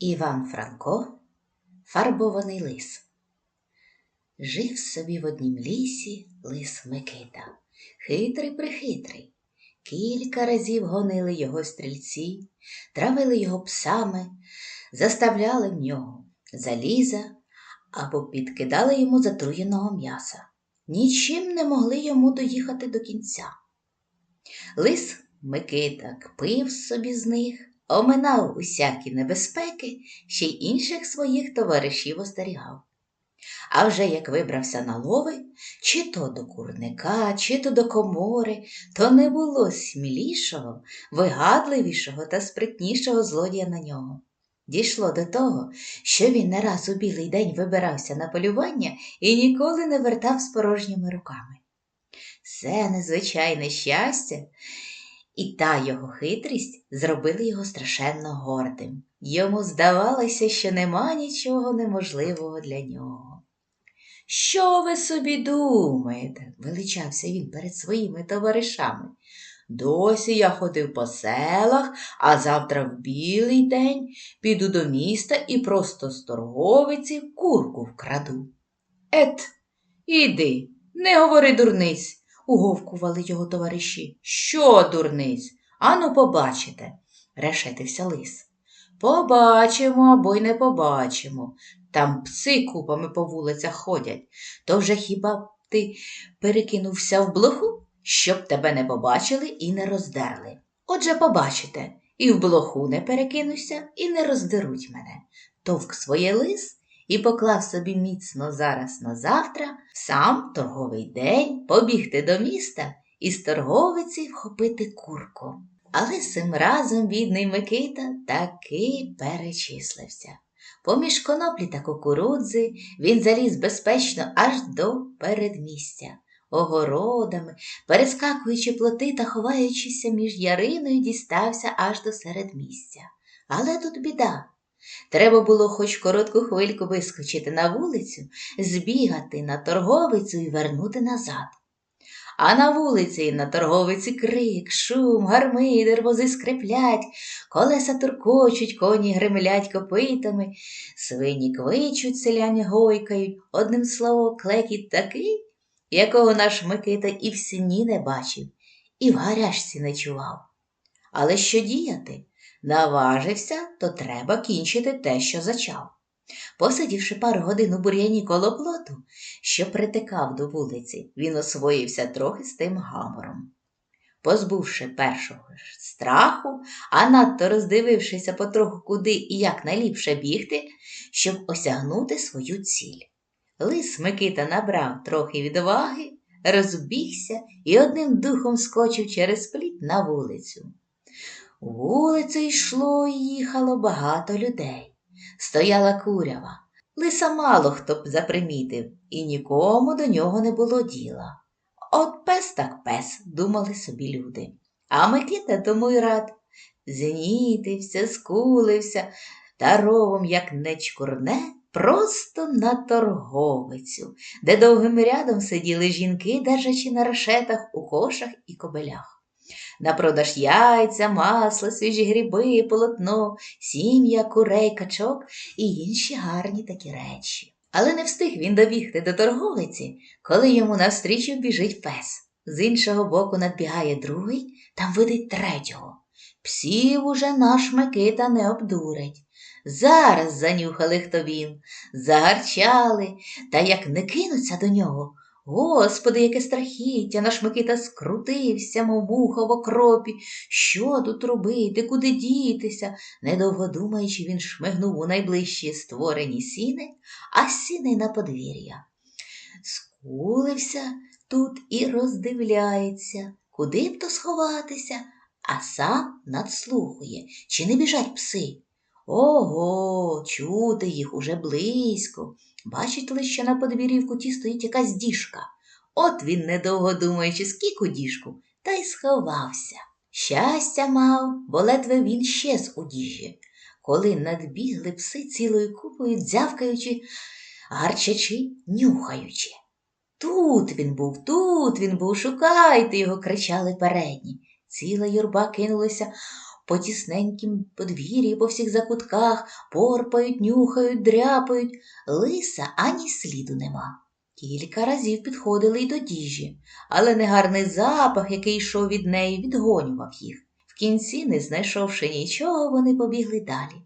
Іван Франко Фарбований лис. Жив собі в однім лісі лис Микита, хитрий прихитрий. Кілька разів гонили його стрільці, травили його псами, заставляли в нього заліза або підкидали йому затруєного м'яса. Нічим не могли йому доїхати до кінця. Лис Микита кпив собі з них, оминав усякі небезпеки, ще й інших своїх товаришів остерігав. А вже як вибрався на лови, чи то до курника, чи то до комори, то не було смілішого, вигадливішого та спритнішого злодія на нього. Дійшло до того, що він не раз у білий день вибирався на полювання і ніколи не вертав з порожніми руками. Це незвичайне щастя і та його хитрість зробили його страшенно гордим. Йому здавалося, що нема нічого неможливого для нього. Що ви собі думаєте? величався він перед своїми товаришами. Досі я ходив по селах, а завтра в білий день піду до міста і просто з торговиці курку вкраду. Ет, іди, не говори дурниць, уговкували його товариші. Що, дурниць? Ану, побачите, решетився лис. Побачимо або й не побачимо. Там пси купами по вулицях ходять. То вже хіба ти перекинувся в блоху, щоб тебе не побачили і не роздерли? Отже, побачите, і в блоху не перекинуся, і не роздеруть мене. Товк своє лис і поклав собі міцно зараз на завтра сам торговий день побігти до міста і з торговиці вхопити курку. Але цим разом бідний Микита таки перечислився. Поміж коноплі та кукурудзи він заліз безпечно аж до передмістя, огородами, перескакуючи плоти та ховаючися між яриною, дістався аж до середмістя. Але тут біда. Треба було хоч коротку хвильку вискочити на вулицю, збігати на торговицю і вернути назад. А на вулиці і на торговиці крик, шум, гармидер, вози скриплять, колеса туркочуть, коні гремлять копитами, свині квичуть, селяні гойкають, одним словом, клекіт такий, якого наш Микита і в сіні не бачив, і в гарячці не чував. Але що діяти? Наважився, то треба кінчити те, що зачав. Посидівши пару годин у бур'яні коло плоту, що притикав до вулиці, він освоївся трохи з тим гамором. Позбувши першого ж страху, а надто роздивившися потроху куди і як найліпше бігти, щоб осягнути свою ціль. Лис Микита набрав трохи відваги, розбігся і одним духом скочив через пліт на вулицю. Вулицею йшло і їхало багато людей. Стояла курява. Лиса мало хто б запримітив, і нікому до нього не було діла. От пес так пес, думали собі люди. А Микита тому й рад. Знітився, скулився, та ровом, як не чкурне, просто на торговицю, де довгим рядом сиділи жінки, держачи на решетах у кошах і кобелях. На продаж яйця, масло, свіжі гриби, полотно, сім'я, курей, качок і інші гарні такі речі. Але не встиг він добігти до торговиці, коли йому навстрічу біжить пес. З іншого боку надбігає другий, там видить третього. Псів уже наш Микита не обдурить. Зараз занюхали, хто він, загарчали, та як не кинуться до нього, Господи, яке страхіття, наш Микита скрутився, мов муха в окропі. Що тут робити, куди дітися? Недовго думаючи, він шмигнув у найближчі створені сіни, а сіни на подвір'я. Скулився тут і роздивляється, куди б то сховатися, а сам надслухує, чи не біжать пси. Ого, чути їх уже близько. Бачить лише, на подвір'ї в куті стоїть якась діжка. От він, недовго думаючи, скільки діжку, та й сховався. Щастя мав, бо ледве він щез у діжі, коли надбігли пси цілою купою, дзявкаючи, гарчачи, нюхаючи. Тут він був, тут він був, шукайте його, кричали передні. Ціла юрба кинулася по тісненькім подвір'ї, по всіх закутках, порпають, нюхають, дряпають. Лиса ані сліду нема. Кілька разів підходили й до діжі, але негарний запах, який йшов від неї, відгонював їх. В кінці, не знайшовши нічого, вони побігли далі.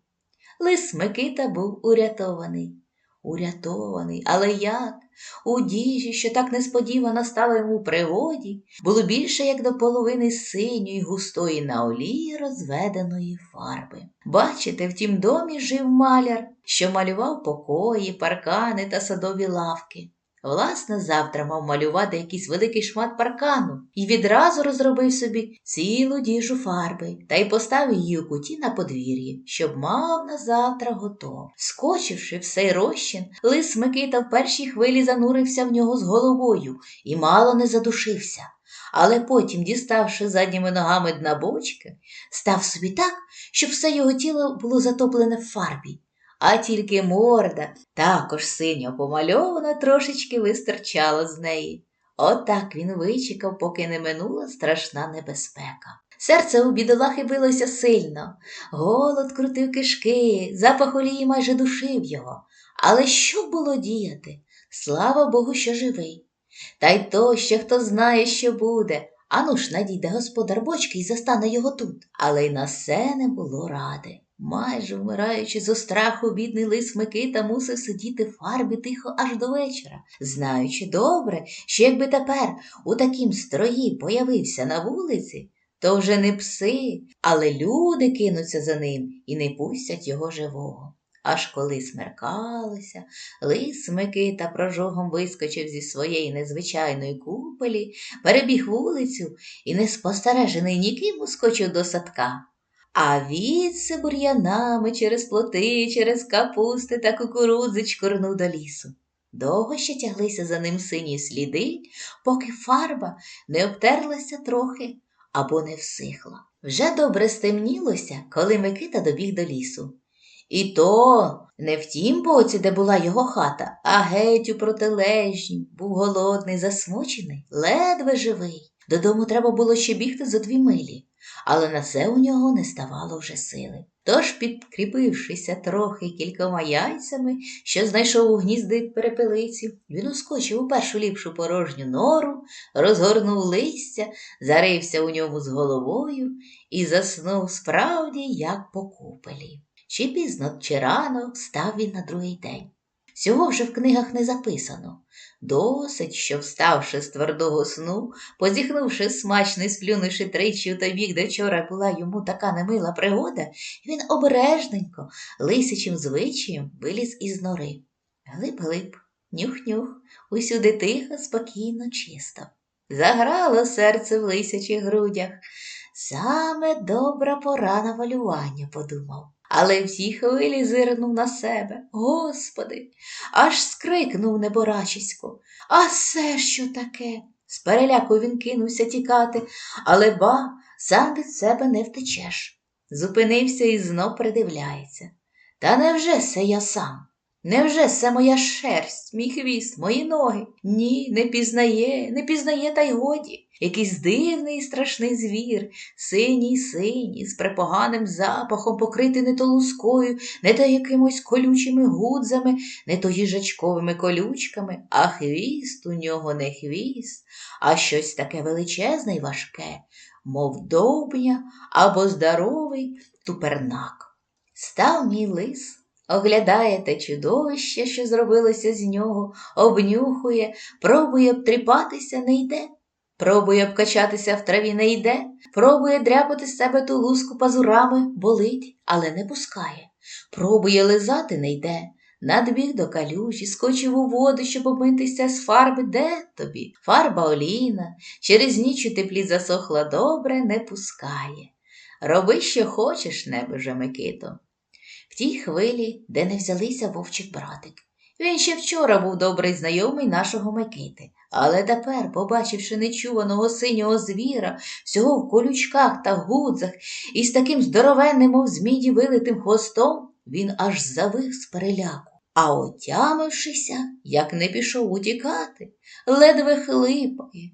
Лис Микита був урятований. Урятований, але як? У діжі, що так несподівано стала йому пригоді, було більше як до половини синьої, густої на олії розведеної фарби. Бачите, в тім домі жив маляр, що малював покої, паркани та садові лавки. Власне, завтра мав малювати якийсь великий шмат паркану і відразу розробив собі цілу діжу фарби та й поставив її у куті на подвір'ї, щоб мав на завтра готов. Скочивши в цей розчин, лис Микита в першій хвилі занурився в нього з головою і мало не задушився. Але потім, діставши задніми ногами дна бочки, став собі так, щоб все його тіло було затоплене в фарбі а тільки морда, також синьо помальована, трошечки вистирчала з неї. Отак він вичекав, поки не минула страшна небезпека. Серце у бідолахи билося сильно, голод крутив кишки, запах олії майже душив його. Але що було діяти? Слава Богу, що живий. Та й то, що хто знає, що буде. Ану ж надійде господар бочки і застане його тут. Але й на все не було ради. Майже вмираючи зо страху, бідний лис Микита мусив сидіти в фарбі тихо аж до вечора, знаючи добре, що якби тепер у такім строї появився на вулиці, то вже не пси, але люди кинуться за ним і не пустять його живого. Аж коли смеркалося, лис Микита прожогом вискочив зі своєї незвичайної купелі, перебіг вулицю і, неспостережений ніким, ускочив до садка. А відси бур'янами через плоти, через капусти та кукурудзи чкурнув до лісу. Довго ще тяглися за ним сині сліди, поки фарба не обтерлася трохи або не всихла. Вже добре стемнілося, коли Микита добіг до лісу. І то не в тім боці, де була його хата, а геть у протилежнім, був голодний, засмучений, ледве живий. Додому треба було ще бігти за дві милі але на це у нього не ставало вже сили. Тож, підкріпившися трохи кількома яйцями, що знайшов у гнізди перепелиці, він ускочив у першу ліпшу порожню нору, розгорнув листя, зарився у ньому з головою і заснув справді, як по купелі. Чи пізно, чи рано встав він на другий день. Цього вже в книгах не записано. Досить, що, вставши з твердого сну, позіхнувши смачно і сплюнувши тричі у той бік, де вчора була йому така немила пригода, він обережненько, лисячим звичаєм виліз із нори. Глиб-глиб, нюх-нюх, усюди тихо, спокійно, чисто. Заграло серце в лисячих грудях. Саме добра пора на валювання, подумав але в цій хвилі зирнув на себе. Господи, аж скрикнув неборачисько. А це що таке? З переляку він кинувся тікати, але ба, сам від себе не втечеш. Зупинився і знов придивляється. Та невже це я сам? Невже це моя шерсть, мій хвіст, мої ноги? Ні, не пізнає, не пізнає, та й годі. Якийсь дивний страшний звір, синій синій, з препоганим запахом, покритий не то лускою, не то якимось колючими гудзами, не то їжачковими колючками, а хвіст у нього не хвіст, а щось таке величезне й важке, мов довбня або здоровий тупернак. Став мій лис. Оглядає те чудовище, що зробилося з нього, обнюхує, пробує обтріпатися, не йде. Пробує обкачатися в траві не йде, пробує дряпати з себе ту луску пазурами, болить, але не пускає. Пробує лизати не йде. Надбіг до калюжі, скочив у воду, щоб обмитися з фарби, де тобі? Фарба олійна, через ніч у теплі засохла добре, не пускає. Роби, що хочеш, небоже Микито. В тій хвилі, де не взялися вовчик братик. Він ще вчора був добрий знайомий нашого Микити. Але тепер, побачивши нечуваного синього звіра, всього в колючках та гудзах і з таким здоровенним, мов зміді вилитим хвостом, він аж завив з переляку. А отямившися, як не пішов утікати, ледве хлипає.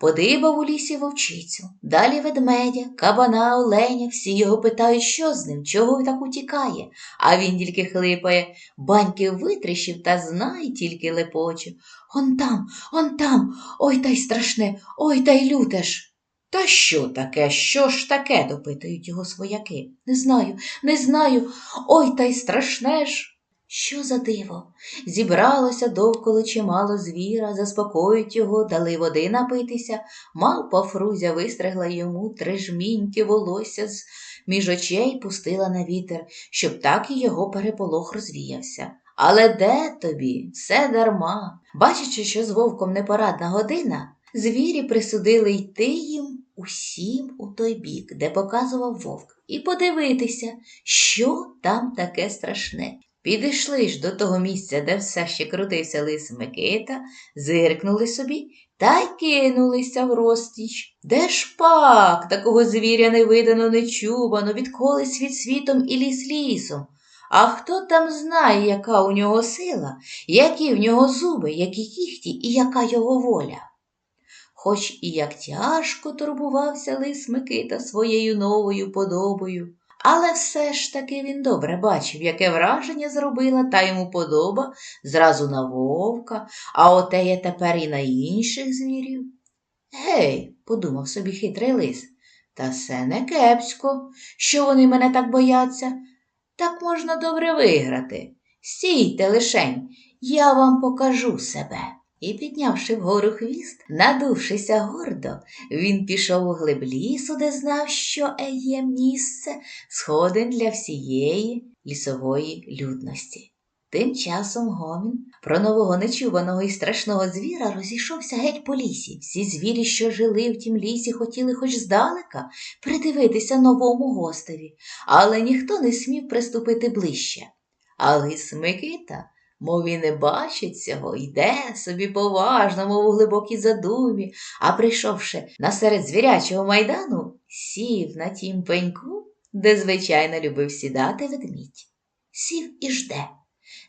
Подибав у лісі вовчицю, далі ведмедя, кабана, оленя, всі його питають, що з ним, чого так утікає, а він тільки хлипає, баньки витріщив та знай тільки лепоче. Он там, он там, ой та й страшне, ой та й люте ж. Та що таке, що ж таке? допитують його свояки. Не знаю, не знаю, ой та й страшне ж. Що за диво? Зібралося довкола чимало звіра, заспокоїть його, дали води напитися. Мавпа Фрузя вистригла йому три жміньки волосся з між очей пустила на вітер, щоб так і його переполох розвіявся. Але де тобі? Все дарма. Бачачи, що з вовком непорадна година, звірі присудили йти їм усім у той бік, де показував вовк, і подивитися, що там таке страшне. Підійшли ж до того місця, де все ще крутився лис Микита, зиркнули собі та й кинулися в розтіч. Де ж пак такого звіря не видано, не чувано, відколи світ світом і ліс лісом. А хто там знає, яка у нього сила, які в нього зуби, які кіхті і яка його воля? Хоч і як тяжко турбувався лис Микита своєю новою подобою, але все ж таки він добре бачив, яке враження зробила та йому подоба зразу на вовка, а отеє тепер і на інших звірів. Гей, подумав собі хитрий лис, та все не кепсько, що вони мене так бояться. Так можна добре виграти. Стійте лишень, я вам покажу себе. І, піднявши вгору хвіст, надувшися гордо, він пішов у глиб лісу, де знав, що є місце сходин для всієї лісової людності. Тим часом гомін про нового нечуваного і страшного звіра розійшовся геть по лісі. Всі звірі, що жили в тім лісі, хотіли хоч здалека придивитися новому гостеві, але ніхто не смів приступити ближче. А лис Микита мов і не бачить цього, йде собі поважно, мов у глибокій задумі, а прийшовши насеред звірячого майдану, сів на тім пеньку, де звичайно любив сідати ведмідь. Сів і жде.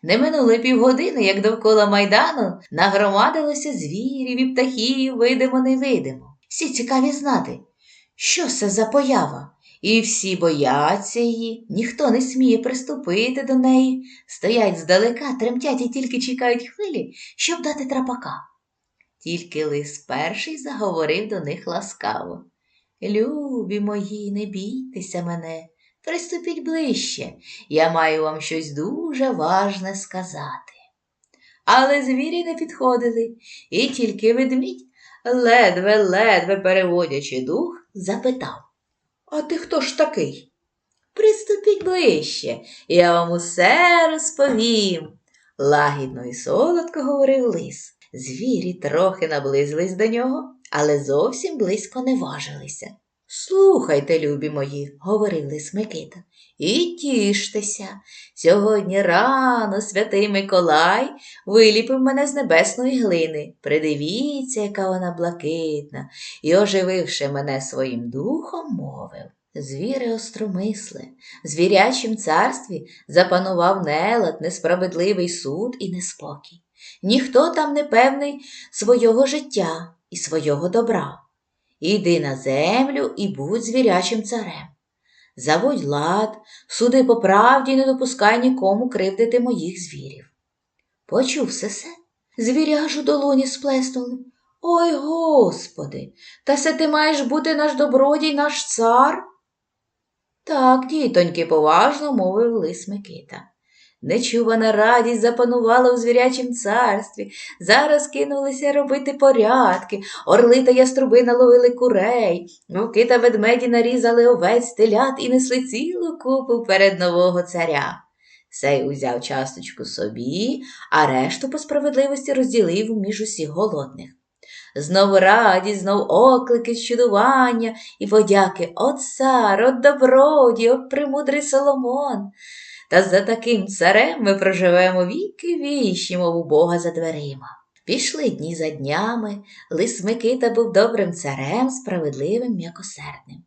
Не минуло півгодини, як довкола майдану нагромадилося звірів і птахів, видимо, невидимо. Всі цікаві знати, що це за поява, і всі бояться її, ніхто не сміє приступити до неї, стоять здалека, тремтять і тільки чекають хвилі, щоб дати трапака. Тільки лис перший заговорив до них ласкаво. Любі мої, не бійтеся мене, приступіть ближче, я маю вам щось дуже важне сказати. Але звірі не підходили, і тільки ведмідь, ледве-ледве переводячи дух, запитав А ти хто ж такий? Приступіть ближче, я вам усе розповім. Лагідно і солодко говорив лис. Звірі трохи наблизились до нього, але зовсім близько не важилися. Слухайте, любі мої, говорив лис Микита, і тіштеся. Сьогодні рано святий Миколай виліпив мене з небесної глини. Придивіться, яка вона блакитна, і, ожививши мене своїм духом, мовив. Звіри остромисли, в звірячім царстві запанував нелад, несправедливий суд і неспокій. Ніхто там не певний свого життя і свого добра. Іди на землю і будь звірячим царем. Заводь лад, суди по правді і не допускай нікому кривдити моїх звірів. Почув все се, звірі аж у долоні сплеснули. Ой господи, та се ти маєш бути наш добродій, наш цар? Так, дітоньки, поважно мовив лис Микита. Нечувана радість запанувала у звірячім царстві. Зараз кинулися робити порядки, орли та яструби наловили курей, вовки та ведмеді нарізали овець, телят і несли цілу купу перед нового царя. Сей узяв часточку собі, а решту по справедливості розділив між усіх голодних. Знову радість, знов оклики, щудування і подяки от цар, от добродій, от премудрий Соломон. Та за таким царем ми проживемо віки вічні, мов у Бога за дверима. Пішли дні за днями, лис Микита був добрим царем, справедливим, м'якосердним.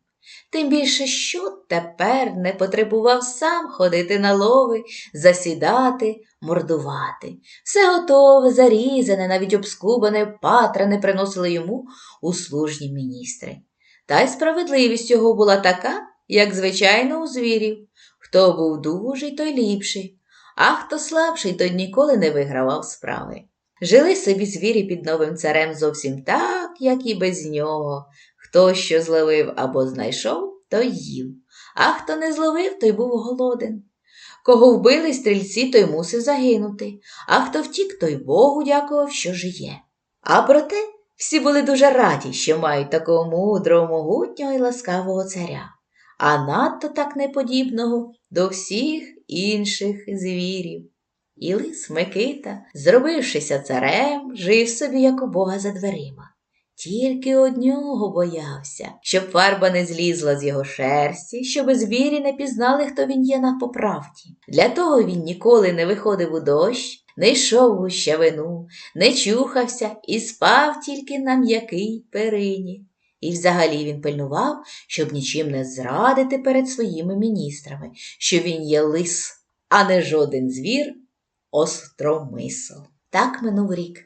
Тим більше, що тепер не потребував сам ходити на лови, засідати, мордувати. Все готове, зарізане, навіть обскубане патра не приносили йому услужні міністри. Та й справедливість його була така, як звичайно у звірів. Хто був дужий, той ліпший, а хто слабший, той ніколи не вигравав справи. Жили собі звірі під новим царем зовсім так, як і без нього. Хто що зловив або знайшов, той їв, а хто не зловив, той був голоден. Кого вбили стрільці, той мусив загинути, а хто втік, той Богу дякував, що жиє. А проте всі були дуже раді, що мають такого мудрого, могутнього і ласкавого царя, а надто так неподібного до всіх інших звірів. І лис Микита, зробившися царем, жив собі, як у Бога за дверима. Тільки однього боявся, щоб фарба не злізла з його шерсті, щоб звірі не пізнали, хто він є на поправді. Для того він ніколи не виходив у дощ, не йшов у щавину, не чухався і спав тільки на м'якій перині. І взагалі він пильнував, щоб нічим не зрадити перед своїми міністрами, що він є лис, а не жоден звір остромисл. Так минув рік.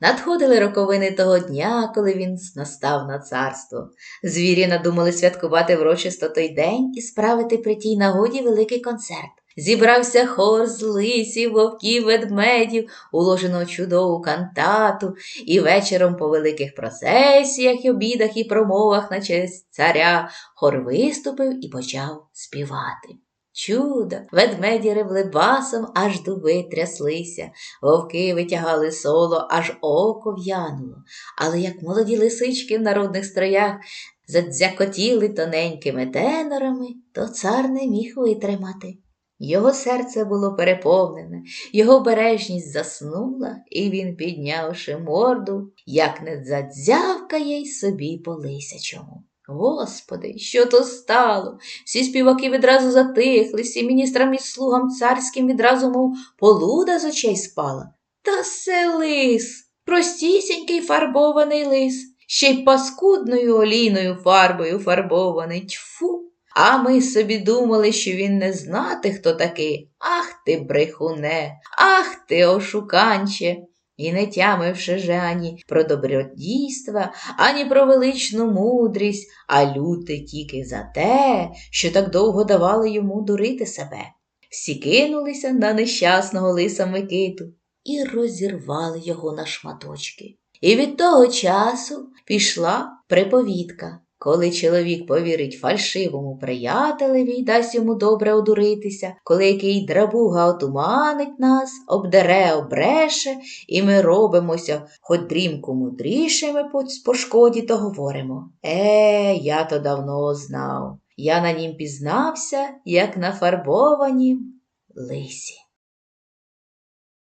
Надходили роковини того дня, коли він настав на царство. Звірі надумали святкувати врочисто той день і справити при тій нагоді великий концерт. Зібрався хор з лисів, вовків, ведмедів, уложено чудову кантату, і вечором по великих процесіях, обідах і промовах на честь царя хор виступив і почав співати. Чудо, ведмеді ревли басом, аж дуби тряслися, вовки витягали соло, аж око в'януло. Але як молоді лисички в народних строях задзякотіли тоненькими тенорами, то цар не міг витримати. Його серце було переповнене, його бережність заснула, і він, піднявши морду, як не задзявкає й собі по лисячому. Господи, що то стало? Всі співаки відразу затихли, всі міністрам і слугам царським відразу, мов полуда з очей спала. Та це лис, простісінький фарбований лис, ще й паскудною олійною фарбою фарбований. Тьфу. А ми собі думали, що він не знати, хто такий. Ах ти, брехуне, ах ти, ошуканче. І не тямивши же ані про добродійства, ані про величну мудрість, а люти тільки за те, що так довго давали йому дурити себе. Всі кинулися на нещасного лиса Микиту і розірвали його на шматочки. І від того часу пішла приповідка. Коли чоловік повірить фальшивому приятелеві й дасть йому добре одуритися, коли який драбуга отуманить нас, обдере, обреше, і ми робимося хоч дрімку мудрішими по, шкоді, то говоримо. Е, я то давно знав. Я на нім пізнався, як на фарбованім лисі.